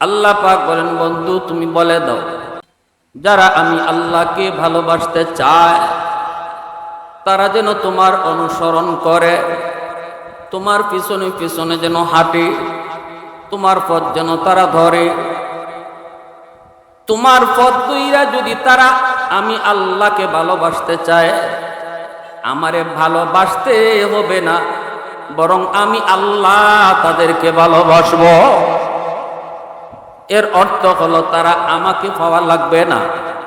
আল্লাহ পাক বলেন, বন্ধু, তুমি বলে দাও, যারা আমি আল্লাহকে ভালোবাসতে চায়, তারা যেন তোমার অনুসরণ করে, তোমার পিছনে পিছনে যেন হাঁটে, তোমার পথ যেন তারা ধরে, তোমার পথ দুইরা যদি তারা আমি আল্লাহকে ভালোবাসতে চায়, আমারে ভালোবাসতে হবে না, বরং আমি আল্লাহ তাদেরকে ভালোবাসবো। এর অর্থ হলো তারা আমাকে পাওয়া লাগবে না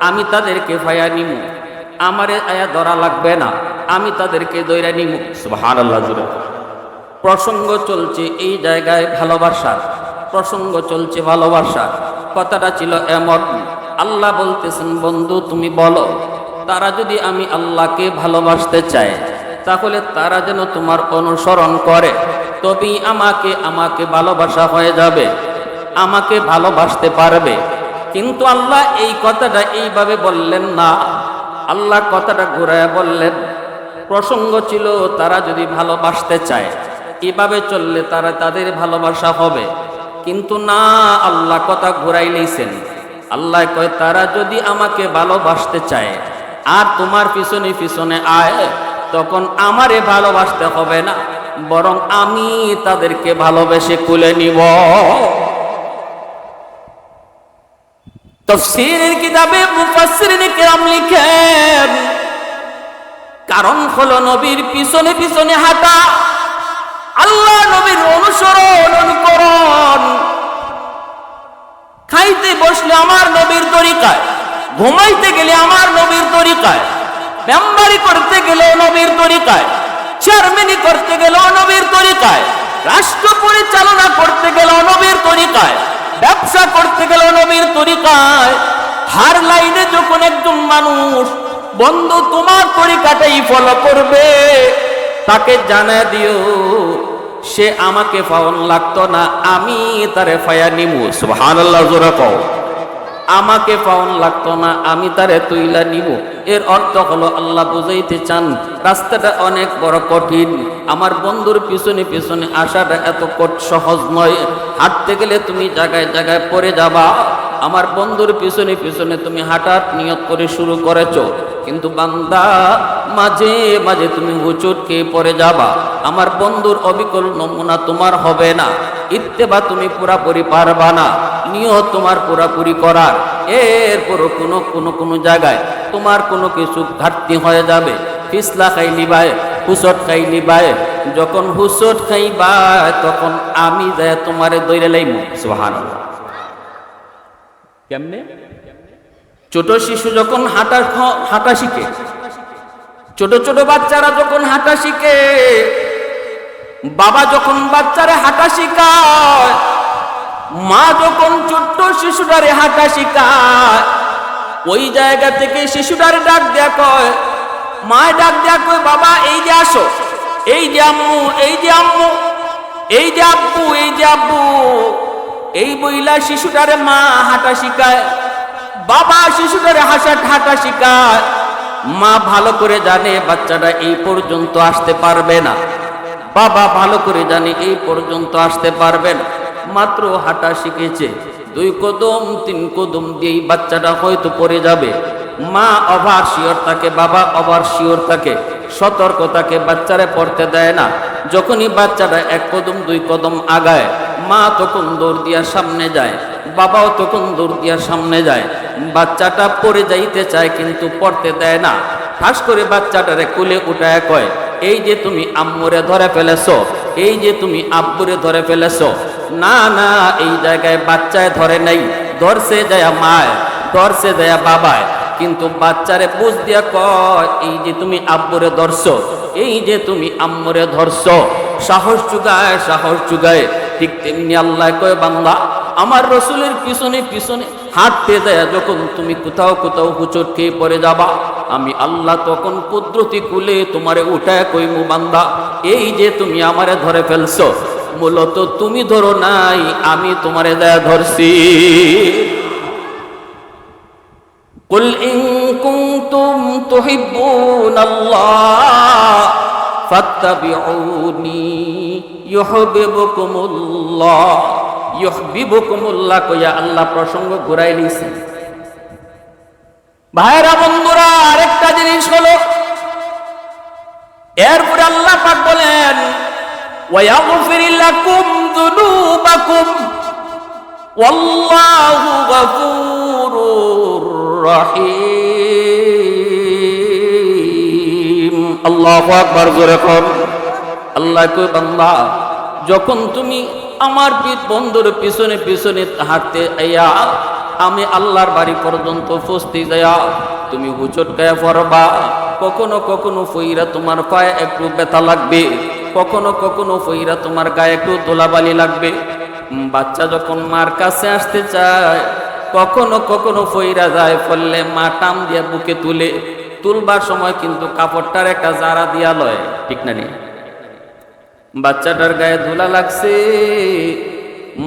আমি তাদেরকে ভাইয়া নিমু। আমারে আয়া ধরা লাগবে না আমি তাদেরকে দৈরা নিমু। সুহান আল্লাহ প্রসঙ্গ চলছে এই জায়গায় ভালোবাসার প্রসঙ্গ চলছে ভালোবাসার কথাটা ছিল এমন আল্লাহ বলতেছেন বন্ধু তুমি বলো তারা যদি আমি আল্লাহকে ভালোবাসতে চায় তাহলে তারা যেন তোমার অনুসরণ করে তবেই আমাকে আমাকে ভালোবাসা হয়ে যাবে। আমাকে ভালোবাসতে পারবে। কিন্তু আল্লাহ এই কথাটা এইভাবে বললেন না। আল্লাহ কথাটা ঘুরায় বললেন, প্রসঙ্গ ছিল তারা যদি ভালোবাসতে চায়, এভাবে চললে তারা তাদের ভালোবাসা হবে। কিন্তু না, আল্লাহ কথা ঘুরাই নিয়েছেন আল্লাহ কয়, তারা যদি আমাকে ভালোবাসতে চায়, আর তোমার পিছনে পিছনে আয়, তখন আমারে ভালোবাসতে হবে না, বরং আমি তাদেরকে ভালোবেসে কুলে নিব। তফসিরের কিতাবে মুফাসসিরিন কিরাম লিখেন, কারণ হলো নবীর পিছনে পিছনে হাঁটা, আল্লাহ নবীর অনুসরণ অনুকরণ খাইতে বসলে আমার নবীর তরিকায়, ঘুমাইতে গেলে আমার নবীর তরিকায়, মেম্বারি করতে গেলে নবীর তরিকায়, চেয়ারম্যানি করতে গেলে নবীর তরিকায়, রাষ্ট্র পরিচালনা করতে গেলে নবীর তরিকায় ব্যবসা করতে গেল নবীর তরিকায়। হার লাইনে যখন একজন মানুষ, বন্ধু তোমার তরিকাটাই ফলো করবে, তাকে জানা দিও, সে আমাকে ফাউন লাগতো না, আমি তারে ফায়া নিমু। সুবহানাল্লাহ, জোরে কও। আমাকে পাওয়ান লাগতো না, আমি তারে তুইলা নিব। এর অর্থ হলো আল্লাহ বুঝাইতে চান, রাস্তাটা অনেক বড় কঠিন। আমার বন্ধুর পিছনে পিছনে আসাটা এত কট, সহজ নয়। হাঁটতে গেলে তুমি জায়গায় জায়গায় পড়ে যাবা। আমার বন্ধুর পিছনে পিছনে তুমি হাঁটার নিয়ত করে শুরু করেছ। কিন্তু বান্দা, মাঝে মাঝে তুমি হুচুট খেয়ে পড়ে যাবা। আমার বন্ধুর অবিকল নমুনা তোমার হবে না। ইত্তেবা তুমি পুরাপুরি পারবা না। নিয়ত তোমার পুরাপুরি করার। এরপরও কোনো কোনো কোনো জায়গায় তোমার কোনো কিছু ঘাটতি হয়ে যাবে। পিছলা খাই লিবায়, হুসট খাই লিবায়। যখন হুসট খাইবা, তখন আমি যায় তোমারে দৈরে লাইমু। সুহান কেমনে? ছোট শিশু যখন হাঁটা হাঁটা শিখে, ছোট ছোট বাচ্চারা যখন হাঁটা শিখে বাবা যখন বাচ্চারে হাঁটা শিখায়, মা যখন ছোট্ট শিশুটারে হাঁটা শিখায়, ওই জায়গা থেকে শিশুটারে ডাক দেয়া কয় মা ডাক দেয়া কয়, বাবা, এই যে আসো, এই যে আম্মু, এই যে আম্মু, এই যে আব্বু, এই যে আব্বু। এই বইলা শিশুটারে মা হাঁটা শিখায়, বাবা শিশুটারে হাসা, হাঁটা শিখায়। মা ভালো করে জানে বাচ্চাটা এই পর্যন্ত আসতে পারবে না। বাবা ভালো করে জানে, এই পর্যন্ত আসতে পারবেন মাত্র হাঁটা শিখেছে। দুই কদম, তিন কদম দিয়েই বাচ্চাটা হয়তো পড়ে যাবে। মা অভার শিওর থাকে, বাবা অভার শিওর থাকে। সতর্ক থাকে, বাচ্চারে পড়তে দেয় না। যখনই বাচ্চাটা এক কদম, দুই কদম আগায়, মা তখন দৌড় দিয়া সামনে যায়, বাবাও তখন দৌড় দিয়া সামনে যায়। বাচ্চাটা পড়ে যাইতে চায় কিন্তু পড়তে দেয় না। ঠাস করে বাচ্চাটারে কুলে উঠায় কয় এই যে তুমি আম্মুরে ধরে ফেলেছো, এই যে তুমি আব্বুরে ধরে ফেলেছো, না না, এই জায়গায় বাচ্চায় ধরে নাই, ধরছে যায় মায়, ধরছে যায় বাবায়। কিন্তু বাচ্চারে বুঝ দিয়া কয়, এই যে তুমি আব্বুরে ধরছো, এই যে তুমি আম্মুরে ধরছো, সাহস চুগায় সাহস চুগায়, ঠিক তেমনি আল্লাহ কয় বাংলা আমার রসুলের পিছনে পিছনে হাঁটতে দেয় যখন তুমি কোথাও কোথাও হুচট খেয়ে পড়ে যাবা আমি আল্লাহ তখন কুদরতি কুলে তোমারে উঠায় কইমু বান্দা এই যে তুমি আমারে ধরে ফেলছো মূলত তুমি ধরো নাই আমি তোমারে দেয়া ধরছি قل إن كنتم تحبون الله فاتبعوني يحببكم الله ইহবিবুকুমুল্লাহ কইয়া আল্লাহ প্রসঙ্গ ঘুরাই নিয়েছেন ভাইরা বন্ধুরা, আরেকটা জিনিস হলো, এরপরে আল্লাহ পাক বলেন ওয়াগফির লাকুম যুনুবাকুম, ওয়াল্লাহু গফুরুর রহিম। আল্লাহু আকবার, জোরে কর আল্লাহ কই বান্দা, যখন তুমি আমার বন্ধুর পিছনে পিছনে হাঁটতে আইয়া আমি আল্লাহর বাড়ি পর্যন্ত পৌঁছতে যাইয়া তুমি হুচট গায়ে পড়বা। কখনো কখনো ফইরা তোমার পায়ে একটু ব্যথা লাগবে। কখনো কখনো ফইরা তোমার গায়ে একটু দোলাবালি লাগবে। বাচ্চা যখন মার কাছে আসতে চায়, কখনো কখনো ফইরা যায় ফললে মা টাম দিয়া বুকে তুলে। তুলবার সময় কিন্তু কাপড়টার একটা জারা দিয়া লয়, ঠিক না নি? বাচ্চাটার গায়ে ধুলা লাগছে।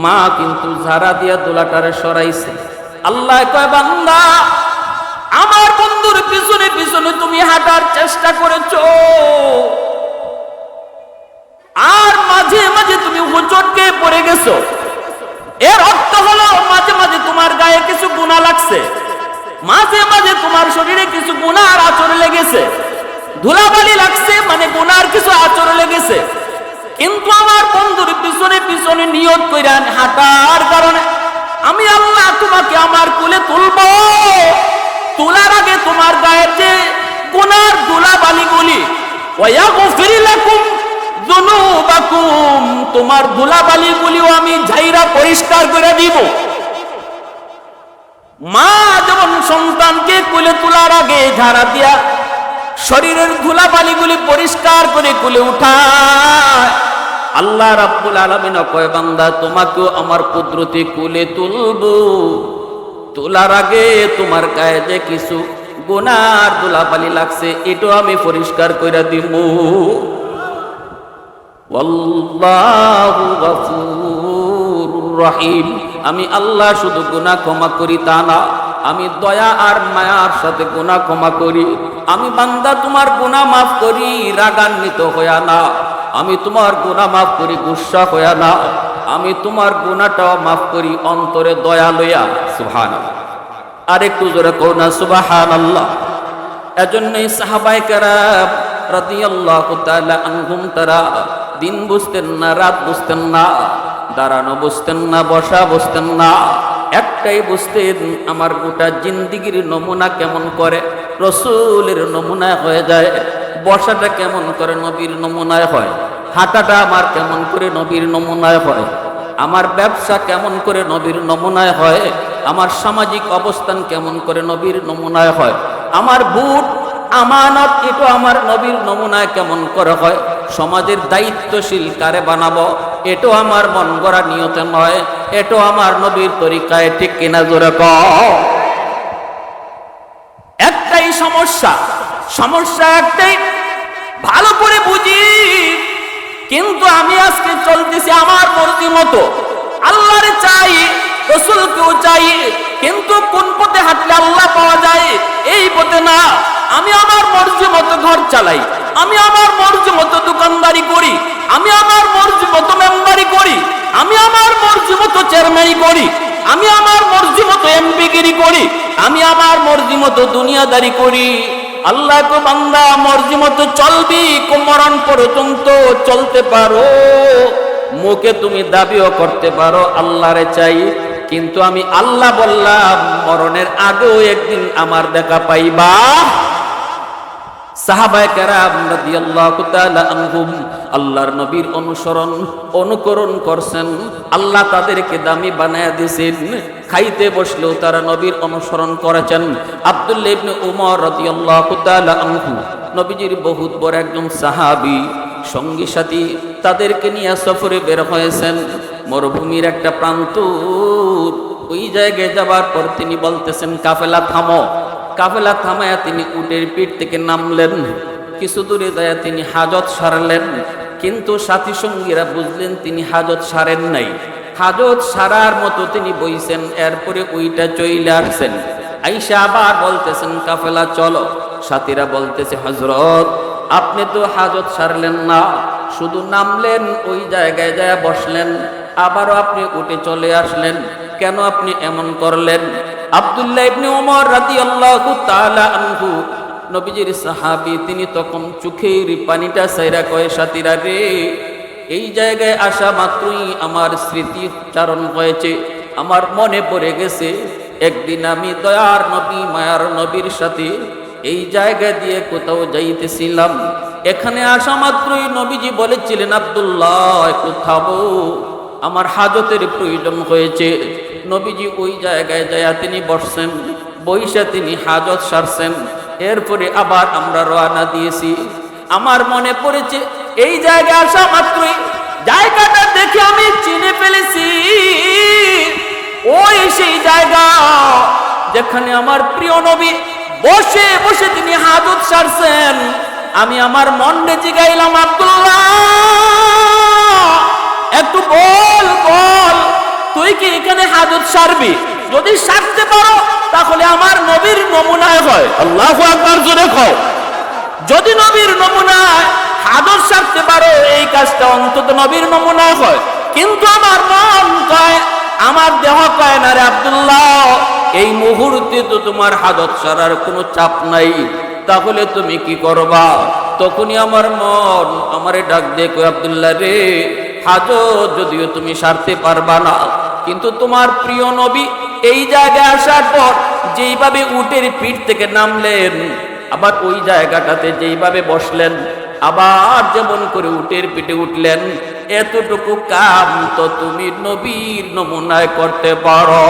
মা কিন্তু ঝাড়া দিয়া দোলাটারে সরাইছে। আল্লাহ বান্দা, আমার বন্ধুর পিছনে পিছনে তুমি হাঁটার চেষ্টা করেছ। আর মাঝে মাঝে তুমি হুচটকে পড়ে গেছো। এর অর্থ হলো, মাঝে মাঝে তোমার গায়ে কিছু গুণা লাগছে। মাঝে মাঝে তোমার শরীরে কিছু গুণার আচর লেগেছে। ধুলাবালি লাগছে মানে গুনার কিছু আচর লেগেছে। কিন্তু আমার বন্ধুর পিছনে পিছনে নিয়ত কইরা হাঁটার কারণে আমি আল্লাহ তোমাকে আমার কুলে তুলব। তোলার আগে তোমার গায়ের যে গুনার ধুলা বালিগুলি তোমার ধুলা বালিগুলিও আমি ঝাইরা পরিষ্কার করে দিব। মা যেমন সন্তানকে কুলে তোলার আগে ঝাড়া দিয়া শরীরের ধুলা বালিগুলি পরিষ্কার করে কুলে উঠায়। আল্লাহ রাব্বুল আলামিন কয়, বান্দা, তোমাকেও আমার কুদরতি কুলে তুলবো। তোলার আগে তোমার গায়ে যে কিছু গুনার ধুলাবালি লাগছে, এটাও আমি পরিষ্কার করে দিব রহিম। আমি আল্লাহ শুধু গুনাহ ক্ষমা করি তা না। আমি দয়া আর মায়ার সাথে গুনাহ ক্ষমা করি। আমি বান্দা, তোমার গুনাহ মাফ করি, রাগান্বিত হইয়া না। আমি তোমার গুনাহ মাফ করি, গুসা হইয়া না। আমি তোমার গুনাহটাও মাফ করি, অন্তরে দয়া লইয়া। সুবহানাল্লাহ। আর একটু জোরে কও না সুবাহান আল্লাহ এজন্যই সাহাবাই তাআলা আনহুম, তারা দিন বুঝতেন না, রাত বুঝতেন না, দাঁড়ানো বুঝতেন না, বসা বুঝতেন না। একটাই বুঝতেন আমার গোটা জিন্দিগির নমুনা কেমন করে? রসুলের নমুনায় হয়ে যায় বসাটা কেমন করে নবীর নমুনায় হয়? হাঁটাটা আমার কেমন করে নবীর নমুনায় হয়? আমার ব্যবসা কেমন করে নবীর নমুনায় হয়? আমার সামাজিক অবস্থান কেমন করে নবীর নমুনায় হয়? আমার বুট আমানত এটা আমার নবীর নমুনায় কেমন করে হয়? সমাজের দায়িত্বশীল কারে বানাবো? এটো আমার মন গড়া নিয়তে নয়। এটো আমার নবীর তরিকায় ঠিক কিনা জোরে ক। একটাই সমস্যা। সমস্যা একটাই, ভালো করে বুঝি। কিন্তু আমি আজকে চলতেছি আমার মর্জি মতো। আল্লাহরে চাই, রসুলকেও চাই, কিন্তু কোন পথে হাঁটলে আল্লাহ পাওয়া যায়? এই পথে না। আমি আমার মর্জি মতো ঘর চালাই। আমি আমার মর্জি মতো দোকানদারি করি। আমি আমার মর্জি মতো মেম্বারি করি। আমি আমার মর্জি মতো চেয়ারম্যানি করি। আমি আমার মর্জি মতো এমপিগিরি করি। আমি আমার মর্জি মতো দুনিয়াদারি করি। আল্লাহ কো বান্দা, মর্জি মতো চলবি কোমরণ পর্যন্ত চলতে পারো। মুখে তুমি দাবিও করতে পারো। আল্লাহরে চাই কিন্তু আমি আল্লাহ বললাম, মরণের আগেও একদিন আমার দেখা পাইবা। সাহাবায়ে কেরাম রাদিয়াল্লাহু আল্লাহর নবীর অনুসরণ, অনুকরণ করছেন। আল্লাহ তাদেরকে দামি বানায়া দিয়েছেন। খাইতে বসলেও তারা নবীর অনুসরণ করেছেন। আব্দুল্লাহ উমর রাদিয়াল্লাহু তাআলা নবীজির বহুত বড় একজন সাহাবী, সঙ্গী সাথী, তাদেরকে নিয়ে সফরে বের হয়েছেন। মরুভূমির একটা প্রান্ত, ওই জায়গায় যাবার পর তিনি বলতেছেন, কাফেলা থামো। কাফেলা থামায়া তিনি উটের পিঠ থেকে নামলেন। কিছু দূরে যায় তিনি হাজত সারলেন। কিন্তু সাথী সঙ্গীরা বুঝলেন, তিনি হাজত সারেন নাই। হাজত সারার মতো তিনি বইছেন, এরপরে ওইটা চইলে আসছেন। আইসা আবার বলতেছেন, কাফেলা, চলো। সাথীরা বলতেছে হজরত আপনি তো হাজত সারলেন না। শুধু নামলেন, ওই জায়গায় যায় বসলেন। আবারও আপনি উঠে চলে আসলেন। কেন আপনি এমন করলেন? আব্দুল্লাহ ইবনে ওমর রাদিয়াল্লাহু তাআলা আনহু, নবীজির সাহাবী, তিনি তখন চোখের পানিটা সাইরা কয়, সাথীরা রে, এই জায়গায় আসা মাত্রই আমার স্মৃতি চারণ হয়েছে। আমার মনে পড়ে গেছে, একদিন আমি দয়ার নবী, মায়ার নবীর সাথে এই জায়গা দিয়ে কোথাও যাইতেছিলাম। এখানে আসা মাত্রই নবীজি বলেছিলেন, আব্দুল্লাহ, একটু থামো। আমার হাজতের প্রয়োজন হয়েছে। নবীজি ওই জায়গায় যায় তিনি বসছেন বৈশা তিনি হাজত সারছেন। এরপরে আবার আমরা রওনা দিয়েছি। আমার মনে পড়েছে, এই জায়গায় আসা মাত্রই জায়গাটা দেখে আমি চিনে ফেলেছি। ওই সেই জায়গা যেখানে আমার প্রিয় নবী বসে বসে তিনি হাজত সারছেন। আমি আমার মনে জিগাইলাম, আব্দুল্লাহ, একটু বল বল, তুই কি এখানে হাজত সারবি? যদি সারতে পারো, তাহলে আমার নবীর নমুনায় হয়। আল্লাহ আকবার, জোরে খাও যদি নবীর নমুনায় হাজত সারতে পারো, এই কাজটা অন্তত নবীর নমুনায় হয়। কিন্তু আমার মন কয়, আমার দেহ কয়, না রে আব্দুল্লাহ, এই মুহূর্তে তো তোমার হাজত সারার কোনো চাপ নাই। তাহলে তুমি কি করবা? তখনই আমার মন আমারে ডাক দিয়ে কই আব্দুল্লাহ রে, হাজত যদিও তুমি সারতে পারবা না, কিন্তু তোমার প্রিয় নবী এই জায়গায় আসার পর যেইভাবে উটের পিঠ থেকে নামলেন, আবার ওই জায়গাটাতে যেইভাবে বসলেন, আবার যেমন করে উটের পিঠে উঠলেন, এতটুকু কাম তো তুমি নবীর নমুনায় করতে পারো।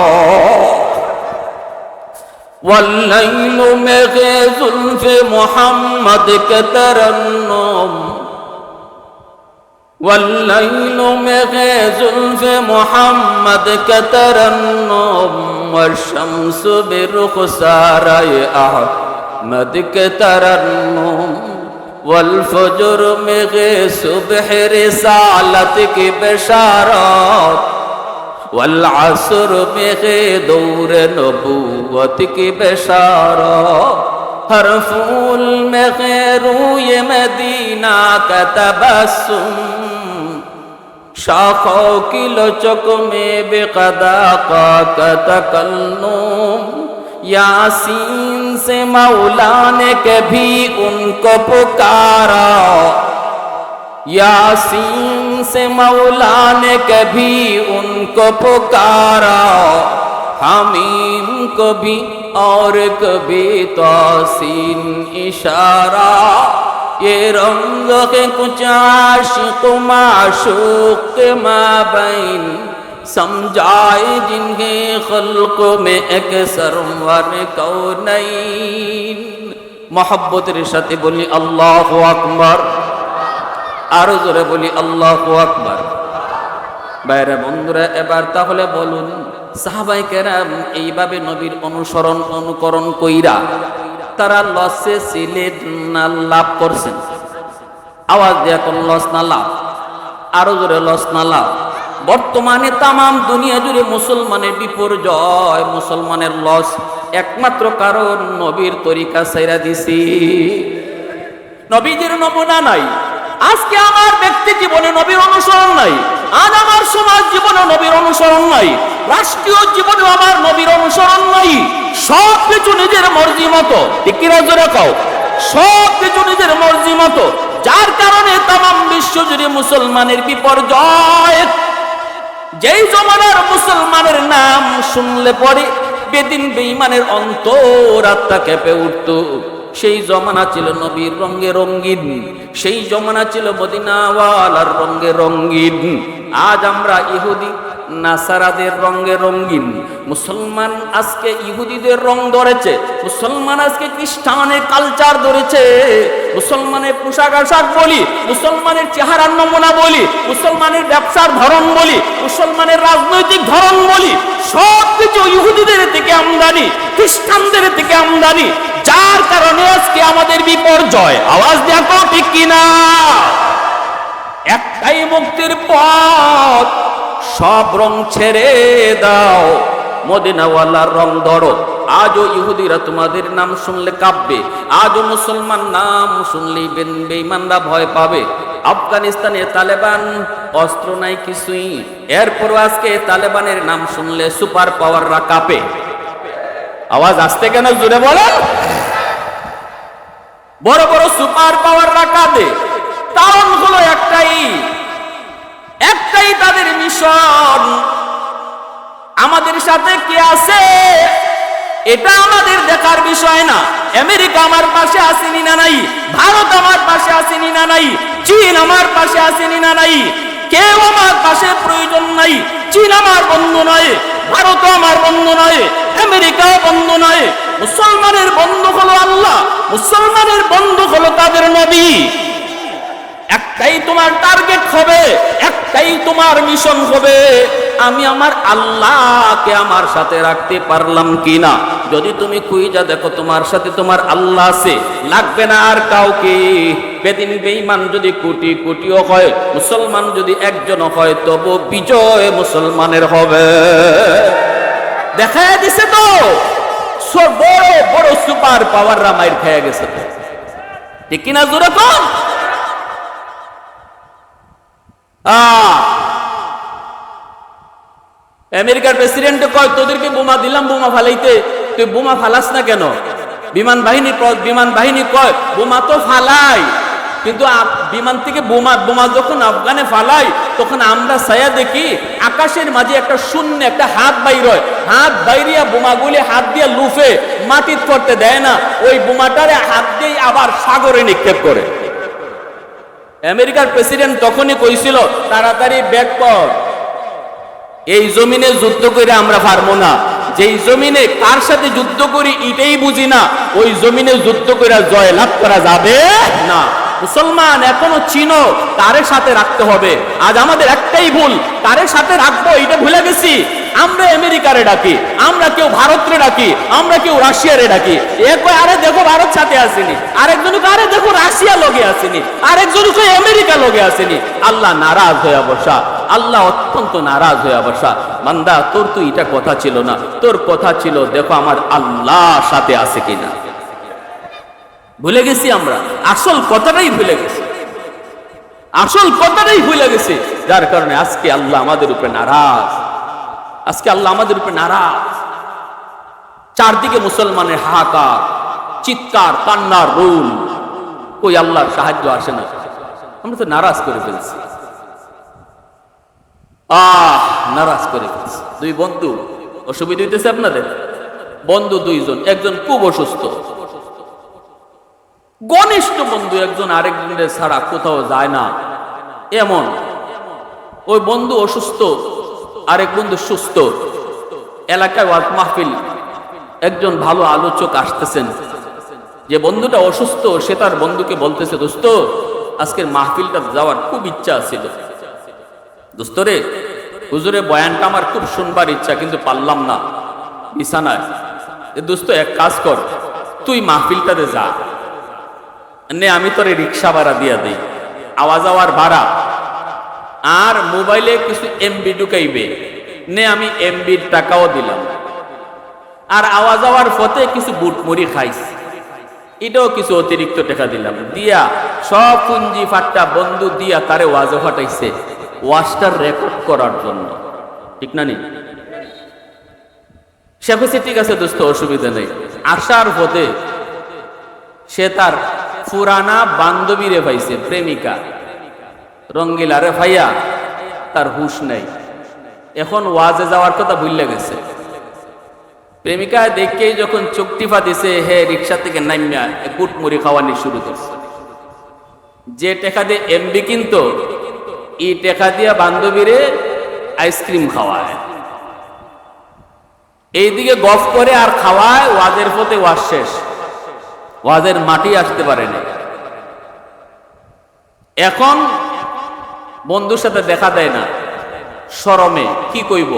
والليل مغيظ في محمد كترنم والليل مغيظ في محمد كترنم والشمس برخسار أحمد كترنم والفجر مغي صبح رسالتك بشارات والعصر بغي دور نبوتك بشارات ہر پھول میں روی مدینہ کا تبسم۔ شاخوں کی لچک میں بقدا کا تکلم۔ یاسین سے مولا نے کبھی ان کو پکارا۔ یاسین سے مولا نے کبھی ان کو پکارا، حمیم کو بھی اور کبھی توسین اشارہ۔ یہ رنگ کے کچھ عاشق معشوق مابین، سمجھائے جنہیں خلق میں ایک سرور کو نہیں محبت رشت بولی، اللہ اکبر۔ আরও জোরে বলি, আল্লাহ আকবার। বাইরে বন্ধুরা, এবার তাহলে বলুন সাহাবাই কেরাম এইভাবে নবীর অনুসরণ, অনুকরণ কইরা তারা লসে সিলেট না লাভ করছেন? আওয়াজ দেয়া কোন লস না লাভ? আরও জোরে লস না লাভ? বর্তমানে তামাম দুনিয়া জুড়ে মুসলমানের বিপর্যয়, মুসলমানের লস একমাত্র কারণ নবীর তরিকা সাইরা দিছি। নবীজির নমুনা নাই। আজকে আমার ব্যক্তি জীবনে নবীর অনুসরণ নাই। আজ আমার সমাজ জীবনে নবীর অনুসরণ নাই। রাষ্ট্রীয় জীবনে আমার নবীর অনুসরণ নাই। সব কিছু নিজের মর্জি মতো। জোরে কাও? সব কিছু নিজের মর্জি মতো। যার কারণে তাম বিশ্ব জুড়ে মুসলমানের বিপর্যয়। যেই জমানার মুসলমানের নাম শুনলে পরে বেদিন বেঈমানের অন্তর আত্মা কেঁপে উঠত। সেই জমানা ছিল নবীর রঙ্গে রঙ্গিন সেই জমানা ছিল মদিনাওয়ালার রঙ্গে রঙ্গিন আজ আমরা ইহুদি, নাসারাদের রঙ্গে রঙ্গিন মুসলমান আজকে ইহুদিদের রং ধরেছে, মুসলমান আজকে খ্রিস্টানের কালচার ধরেছে। মুসলমানের পোশাক আশাক বলি, মুসলমানের চেহারার নমুনা বলি, মুসলমানের ব্যবসার ধরন বলি, মুসলমানের রাজনৈতিক ধরন বলি। সব কিছু ইহুদিদের থেকে আমদানি, খ্রিস্টানদের থেকে আমদানি, যার কারণে আজকে আমাদের বিপর্যয়। আওয়াজ দেখো ঠিক কিনা? একটাই মুক্তির পথ, সব রং ছেড়ে দাও, মদিনাওয়ালার রং ধরো। আজও ইহুদিরা তোমাদের নাম শুনলে কাঁপবে, আজও মুসলমান নাম শুনলেই বেন বেঈমানরা ভয় পাবে। আফগানিস্তানে তালেবান, অস্ত্র নাই কিছুই। এরপরও আজকে তালেবানের নাম শুনলে সুপার পাওয়াররা কাঁপে। আওয়াজ আসতে কেন জুড়ে বলেন? বড় বড় সুপার পাওয়াররা কাঁদে কারণ হলো একটাই। একটাই তাদের মিশন। আমাদের সাথে কে আছে? এটা আমাদের দেখার বিষয় না। আমেরিকা আমার পাশে আসেনি না নাই? ভারত আমার পাশে আসেনি না নাই? চীন আমার পাশে আসেনি না নাই? কেউ আমার পাশে প্রয়োজন নাই। চীন আমার বন্ধু নয়, ভারত আমার বন্ধু নয় আমেরিকা বন্ধু নয়। মুসলমানের বন্ধু হলো আল্লাহ, মুসলমানের বন্ধু হলো তাদের নবী। একটাই তোমার টার্গেট হবে, একটাই তোমার মিশন হবে। আমি আমার আল্লাহকে আমার সাথে রাখতে পারলাম কিনা? যদি তুমি কুইজা দেখো তোমার সাথে তোমার আল্লাহ আছে লাগবে না আর কাউকে? বেদিন বেঈমান যদি কোটি কোটিও হয় মুসলমান যদি একজন হয় তবু বিজয় মুসলমানের হবে। দেখা দিছে তো বড় বড় সুপার পাওয়ার রামায়ের খেয়ে গেছে ঠিক কিনা জোরে কম আহ, আমেরিকার প্রেসিডেন্ট কয়, তোদেরকে বোমা দিলাম, বোমা ফালাইতে। তুই বোমা ফালাস না কেন? বিমান বাহিনী বিমান বাহিনী কয়, বোমা তো ফালাই। কিন্তু বিমান থেকে বোমা বোমা যখন আফগানে ফালাই, তখন আমরা ছায়া দেখি আকাশের মাঝে একটা শূন্য, একটা হাত বাইর হয়। হাত বাইরিয়া বোমাগুলি হাত দিয়ে লুফে, মাটির করতে দেয় না। ওই বোমাটারে হাত দিয়ে আবার সাগরে নিক্ষেপ করে। আমেরিকার প্রেসিডেন্ট তখনই কইছিল, তাড়াতাড়ি ব্যাক কর। এই জমিনে যুদ্ধ করে আমরা পারব না। যেই জমিনে কার সাথে যুদ্ধ করি এটাই বুঝি না, ওই জমিনে যুদ্ধ করে জয় লাভ করা যাবে না। মুসলমান এখনও চিনো তারের সাথে রাখতে হবে। আজ আমাদের একটাই ভুল তারের সাথে রাখব এটা ভুলে গেছি। আমরা আমেরিকারে ডাকি, আমরা কেউ ভারতরে ডাকি, আমরা কেউ রাশিয়ারে ডাকি। এ কয়, আরে দেখো ভারত সাথে আসেনি আরেকজন আরে দেখো রাশিয়া লগে আসেনি আরেকজন আমেরিকা লগে আসেনি। আল্লাহ নারাজ হয়ে বসা। আল্লাহ অত্যন্ত নারাজ হয়ে বসা মান্দা তোর তো এটা কথা ছিল না। তোর কথা ছিল, দেখো আমার আল্লাহ সাথে আছে কিনা। ভুলে গেছি আমরা। আসল কথাটাই ভুলে গেছি। আসল কথাটাই ভুলে গেছি। যার কারণে আজকে আল্লাহ আমাদের উপরে নারাজ। আজকে আল্লাহ আমাদের উপরে নারাজ। চারদিকে মুসলমানের হাহাকার, চিৎকার, কান্নার রুল। কই আল্লাহর সাহায্য আসে না। আমরা তো নারাজ করে ফেলছি। আহ, নারাজ করে ফেলছি। দুই বন্ধু, অসুবিধা হইতেছে আপনাদের? বন্ধু দুইজন, একজন খুব অসুস্থ। ঘনিষ্ঠ বন্ধু একজন আরেকজনের ছাড়া কোথাও যায় না। এমন। ওই বন্ধু অসুস্থ, আরেক বন্ধু সুস্থ। এলাকায় ওয়াজ মাহফিল। একজন ভালো আলোচক আসতেছেন। যে বন্ধুটা অসুস্থ, সে তার বন্ধুকে বলতেছে, দোস্ত, আজকের মাহফিলটা যাওয়ার খুব ইচ্ছা ছিল। দোস্ত রে হুজুরে বয়ানটা আমার খুব শুনবার ইচ্ছা, কিন্তু পারলাম না। বিছানায়। দোস্ত, এক কাজ কর, তুই মাহফিলটাতে যা। নে, আমি তোরে রিক্সা ভাড়া দিয়া দিই। আওয়াজ আওয়ার ভাড়া আর মোবাইলে কিছু এমবি ঢুকাইবে। নে, আমি এমবির টাকাও দিলাম। আর আওয়াজ আওয়ার পথে কিছু বুট মুড়ি খাইস। এটাও কিছু অতিরিক্ত টাকা দিলাম। দিয়া সব পুঞ্জি ফাট্টা বন্ধু দিয়া তারে ওয়াজও ফাটাইছে। ওয়াজটার রেকর্ড করার জন্য। ঠিক না নি? সে কইছে, ঠিক আছে দোস্ত অসুবিধা নেই। আসার পথে সে তার পুরানা বান্ধবীরে পাইছে প্রেমিকা। রঙ্গিলা রে ভাইয়া তার হুশ নেই। এখন ওয়াজে যাওয়ার কথা ভুললে গেছে। প্রেমিকা দেখেই যখন টিপা দিছে হে রিক্সা থেকে নামিয়া গুট মুড়ি খাওয়ানি শুরু করছে। যে টাকা দিয়ে এমবি কিনতো এই টাকা দিয়া বান্ধবীরে আইসক্রিম খাওয়ায়। এইদিকে গফ করে আর খাওয়ায়, ওয়াজের পথে ওয়াজ শেষ। ওয়াজের মাটি আসতে পারেনি। এখন বন্ধুর সাথে দেখা দেয় না। সরমে, কি কইব?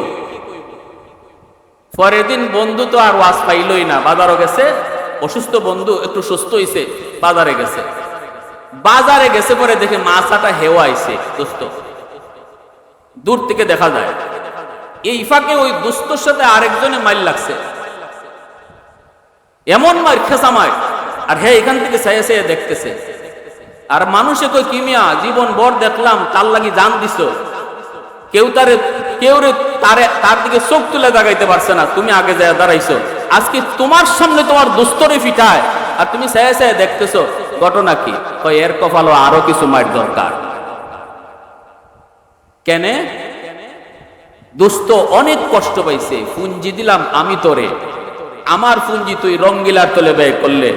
পরের দিন বন্ধু তো আর ওয়াজ পাইলই না। বাজারও গেছে, অসুস্থ বন্ধু একটু সুস্থ হইছে, বাজারে গেছে। বাজারে গেছে পরে দেখে মাছাটা হেওয়া আইছে দোস্ত। দূর থেকে দেখা যায়। এই ফাঁকে ওই দুস্তর সাথে আরেকজনে মাইল লাগছে। এমন মার খেসা মার আর হে, এখান থেকে সাইয়া সাইয়া দেখতেছে। আর মানুষে কই কিমিয়া জীবন বর দেখলাম, তার লাগি জান দিছ। কেউ তারে, কেউ রে তারে, তার দিকে চোখ তুলে দাগাইতে পারছে না, তুমি আগে যায় দাঁড়াইছো। আজকে তোমার সামনে তোমার দুস্তরে ফিটায়, আর তুমি সায়া সায়া দেখতেছো। ঘটনা কি? এর কপালও আরও কিছু মায়ের দরকার। কেনে? দোস্ত অনেক কষ্ট পাইছে। পুঞ্জি দিলাম আমি তোরে। আমার পুঞ্জি তুই রঙ্গিলার তলে ব্যয় করলে।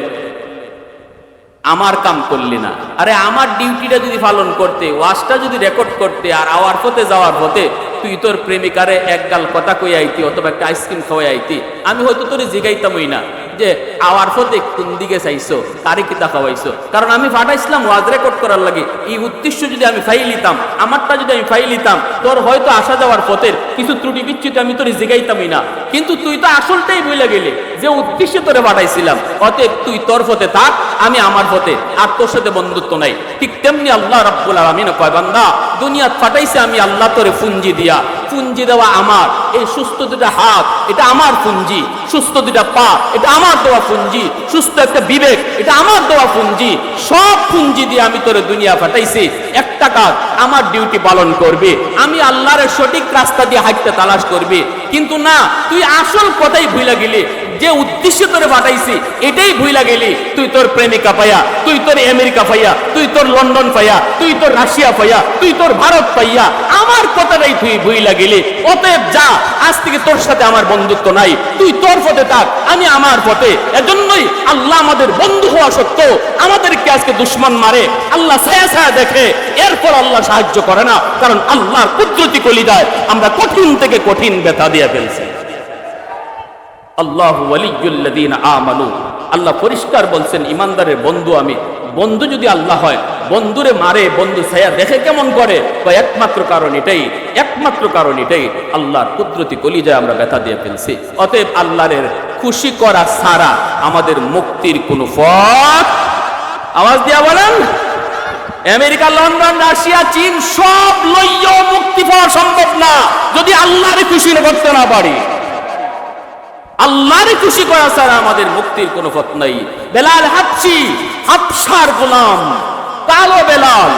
আমার কাম করলি না। আরে, আমার ডিউটিটা যদি পালন করতে, ওয়াজটা যদি রেকর্ড করতে, আর আওয়ার পথে যাওয়ার পথে তুই তোর প্রেমিকারে এক গাল কথা কই আইতি, অথবা একটা আইসক্রিম খাওয়াই আইতি, আমি হয়তো তোরে জিগাইতামই না। যে আওয়ার ফতে কোন দিকে চাইছো? কারে কিতা খাওয়াইছো কারণ আমি ফাটাইছিলাম ওয়াজ রেকর্ড করার লাগে। এই উদ্দেশ্য যদি আমি ফাইল নিতাম, আমারটা যদি আমি ফাইল নিতাম, তোর হয়তো আসা যাওয়ার পথের কিছু ত্রুটি বিচ্ছুতি আমি তোর জিগাইতামই না। কিন্তু তুই তো আসলটাই বইলে গেলি। যে উদ্দেশ্যে তোরে পাঠাইছিলাম, অতএব তুই তোর পথে থাক, আমি আমার পথে। আর তোর সাথে বন্ধুত্ব নাই। ঠিক তেমনি আল্লাহ রাব্বুল আলামিন কয়, বান্দা দুনিয়া ফাটাইছে আমি আল্লাহ তোরে পুঞ্জি দিয়া। পুঞ্জি দেওয়া আমার। এই সুস্থ দুটা হাত, এটা আমার পুঞ্জি সুস্থ দুটা পা, এটা আমার দেওয়া পুঞ্জি সুস্থ একটা বিবেক, এটা আমার দেওয়া পুঞ্জি সব পুঞ্জি দিয়ে আমি তোরে দুনিয়া ফাটাইছি একটা কাজ, আমার ডিউটি পালন করবে। আমি আল্লাহর সঠিক রাস্তা দিয়ে হাঁটতে তালাশ করবে। কিন্তু না, তুই আসল কথাই ভুলে গেলি। যে উদ্দেশ্য তোরে পাঠাইছি, এটাই ভুইলা গেলি। তুই তোর প্রেমিকা পাইয়া, তুই তোর আমেরিকা পাইয়া, তুই তোর লন্ডন পাইয়া, তুই তোর রাশিয়া পাইয়া, তুই তোর ভারত পাইয়া, আমার কথাটাই তুই ভুইলা গেলি। অতএব যা, আজ থেকে তোর সাথে আমার বন্ধুত্ব নাই। তুই তোর পথে থাক, আমি আমার পথে। এজন্যই আল্লাহ আমাদের বন্ধু হওয়া সত্ত্বেও আমাদেরকে আজকে দুশ্মন মারে। আল্লাহ ছায়া ছায়া দেখে, এরপর আল্লাহ সাহায্য করে না, কারণ আল্লাহর কুদরতি কলিদায় আমরা কঠিন থেকে কঠিন ব্যথা দিয়ে ফেলছি। আল্লাহ ওয়ালিউল্লাদিন আমানু। আল্লাহ পরিষ্কার বলছেন, ইমানদারের বন্ধু আমি। বন্ধু যদি আল্লাহ হয়, বন্ধুরে মারে, বন্ধু ছায়া দেখে কেমন করে? বা একমাত্র কারণ এটাই, একমাত্র কারণ এটাই, আল্লাহর কুদরতি কলিজায় আমরা ব্যথা দিয়ে ফেলছি। অতএব আল্লাহরের খুশি করা ছাড়া আমাদের মুক্তির কোনো পথ। আওয়াজ দিয়া বলেন, আমেরিকা, লন্ডন, রাশিয়া, চীন সব লইয়াও মুক্তি পাওয়া সম্ভব না। যদি আল্লাহরে খুশি করতে না পারি আল্লাহরে খুশি করা ছাড়া আমাদের মুক্তির কোনো পথ নাই। বেলাল হাপসি হাপসার গোলাম, কালো বেলাল,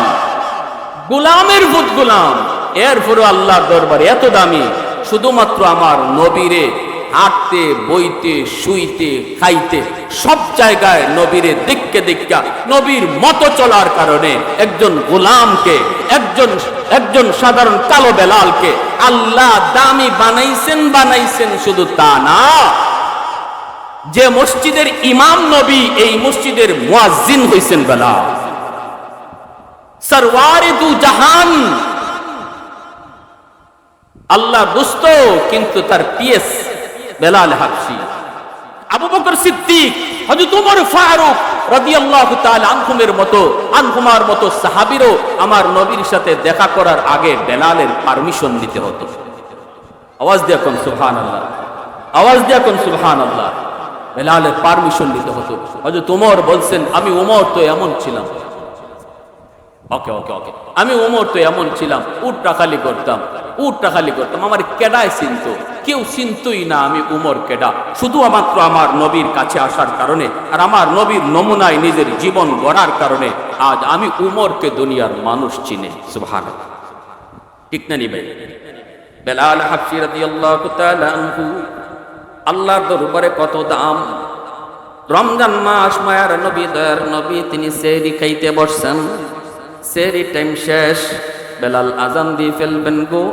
গোলামের ভূত গোলাম। এরপরে আল্লাহর দরবারে এত দামি, শুধুমাত্র আমার নবীরে হাঁটতে, বইতে, শুইতে, খাইতে, সব জায়গায় নবীরে দিককে দিক্কা, নবীর মতো চলার কারণে একজন গোলামকে, একজন একজন সাধারণ কালো বেলালকে আল্লাহ দামি বানাইছেন বানাইছেন শুধু তা না। যে মসজিদের ইমাম নবী, এই মসজিদের মুয়াজ্জিন হইছেন বেলাল। সরওয়ারে দু জাহান। আল্লাহ দুস্ত কিন্তু তার PS Bilal Habshi Abu Bakr Siddique, হযরত ফারুক রাদিয়াল্লাহু তাআলা আনহুমের মতো, আনহুমার মতো সাহাবীরও আমার নবীর সাথে দেখা করার আগে বেলালের পারমিশন নিতে হতো। আওয়াজ দিয়া কোন সুবহানাল্লাহ। আওয়াজ কোন সুবহানাল্লাহ। বেলালের পারমিশন নিতে হতো। হযরত বলছেন, আমি ওমর তো এমন ছিলাম। ওকে ওকে ওকে। আমি ওমর তো এমন ছিলাম। উটটা খালি করতাম। উটটা খালি করতাম। আমার কেডায় চিনত। কেউ চিনতই না আমি উমর কেডা। শুধুমাত্র আমার নবীর কাছে আসার কারণে আর আমার নবীর নমুনায় নিজের জীবন গড়ার কারণে আজ আমি উমরকে দুনিয়ার মানুষ চিনে। সুবহান ঠিক না নিবে বেলাল হাফসি রাদিয়াল্লাহু তাআলা আনহু, আল্লাহর দরবারে কত দাম। রমজান মাস মায়ার নবী দয়ার নবী, তিনি সেরি খাইতে বসছেন। সেরি টাইম শেষ। বেলাল আজান দিয়ে ফেলবেন গো।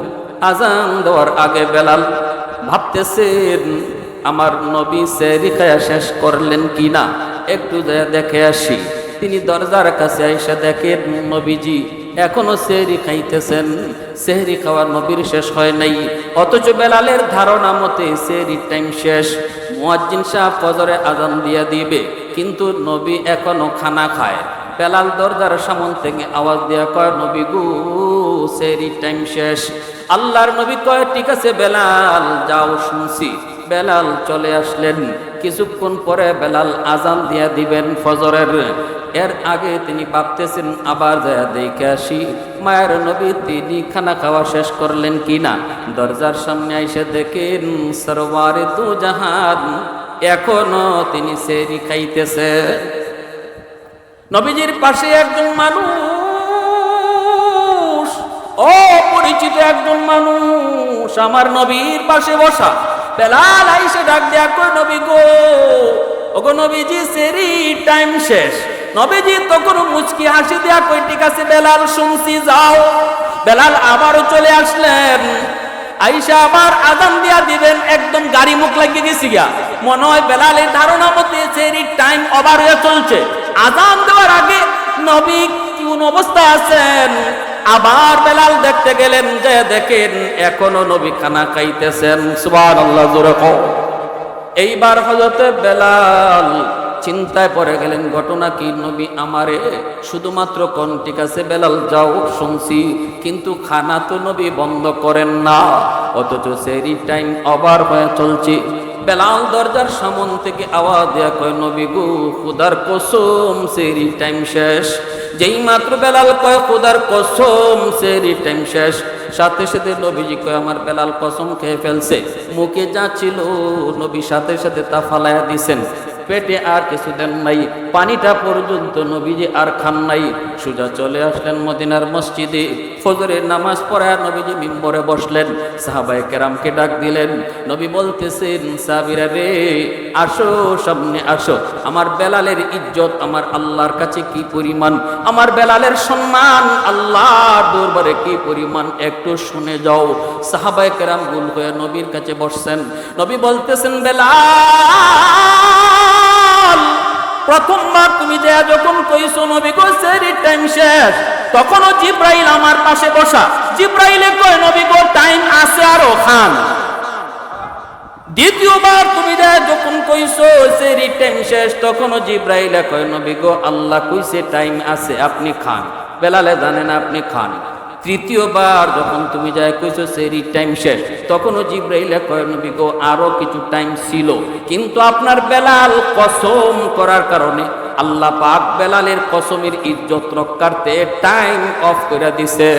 আজান দেওয়ার আগে বেলাল ভাবতেছেন, আমার নবী সেরি খায়া শেষ করলেন কি না? একটু দেখে আসি। তিনি দরজার কাছে এসে দেখেন, নবীজি, এখনও সেহরি খাইতেছেন। সেহরি খাওয়ার নবীর শেষ হয় নাই। অথচ বেলালের ধারণা মতে সেহরির টাইম শেষ। মুয়াজ্জিন শাহ ফজরে আজান দিয়া দিবে, কিন্তু নবী এখনও খানা খায়। বেলাল দরজার সামন থেকে আওয়াজ দিয়া কয়, নবী গু, সেরি টাইম শেষ। আল্লাহর নবী কয়, ঠিক আছে বেলাল, যাও শুনছি। বেলাল চলে আসলেন। কিছুক্ষণ পরে বেলাল আজান দিয়া দিবেন ফজরের। এর আগে তিনি ভাবতেছেন, আবার যায় দেখে আসি, মায়ের নবী তিনি খানা খাওয়া শেষ করলেন কি না দরজার সামনে এসে দেখেন সরওয়ারে দু জাহান এখনও তিনি সেরি খাইতেছে। নবীজির পাশে একজন মানুষ, অপরিচিত একজন মানুষ আমার নবীর পাশে বসা। বেলাল আইসে ডাক দেয়া কই নবী গো, ওগো নবীজি, সেরি টাইম শেষ। নবীজি তখন মুচকি হাসি দেয়া কই ঠিক আছে বেলাল, শুনছি, যাও। বেলাল আবারও চলে আসলেন। আইসা আবার আদান দিয়া দিবেন, একদম গাড়ি মুখ লাগিয়ে গেছি গিয়া। মনে হয় বেলালের ধারণা মতে সেরি টাইম ওভার হয়ে চলছে। আজান দেওয়ার আগে নবী কোন অবস্থায় আছেন? আবার বেলাল দেখতে গেলেন যে দেখেন এখনও নবী খানা খাইতেছেন। জোরে কও। এইবার হজরতে বেলাল চিন্তায় পড়ে গেলেন, ঘটনা কি নবী আমারে শুধুমাত্র কোন, ঠিক আছে বেলাল, যাও, শুনছি, কিন্তু খানা তো নবী বন্ধ করেন না, অথচ সেরি টাইম ওভার হয়ে চলছে। বেলাল দরজার সামন থেকে আওয়াজ দেয়া কয়, নবী গো, খুদার কসম, সেরি টাইম শেষ। যেই মাত্র বেলাল কয়, খুদার কসম, সেরি টাইম শেষ। সাথে সাথে নবীজি কয়, আমার বেলাল কসম খেয়ে ফেলছে। মুখে যা ছিল, নবী সাথে সাথে তা ফালাইয়া দিছেন। পেটে আর কিছু দেন নাই। পানিটা পর্যন্ত নবীজি আর খান নাই। সুজা চলে আসলেন মদিনার মসজিদে। ফজরের নামাজ পড়ায় নবীজি মিম্বরে বসলেন। সাহাবায়ে কেরামকে ডাক দিলেন, নবী বলতেছেন সাবিরা রে, আসো, সামনে আসো। আমার বেলালের ইজ্জত আমার আল্লাহর কাছে কি পরিমাণ? আমার বেলালের সম্মান আল্লাহর দরবারে কি পরিমাণ? একটু শুনে যাও। সাহাবায়ে কেরাম গুল হয়ে নবীর কাছে বসছেন। নবী বলতেছেন, বেলাল প্রথমবার তুমি যে যখন কইছো, নবী সেরি টাইম শেষ। তখনও জিব্রাইল আমার পাশে বসা। জিব্রাইলে কয়, নবী গো টাইম আছে আরও, খান। দ্বিতীয়বার তুমি যা যখন কইছো সেরি টাইম শেষ। তখনও জিব্রাইলে কয়, নবী গো, আল্লাহ কইছে টাইম আছে, আপনি খান। বেলালে জানেন, আপনি খান। তৃতীয়বার যখন তুমি যাই কইছো সেই টাইম শেষ, তখনও জিব্রাইলে কয়, নবী গো, আরও কিছু টাইম ছিল। কিন্তু আপনার বেলাল কসম করার কারণে আল্লাহ পাক বেলালের কসমের ইজ্জত রক্ষার্থে টাইম অফ করে দিছে।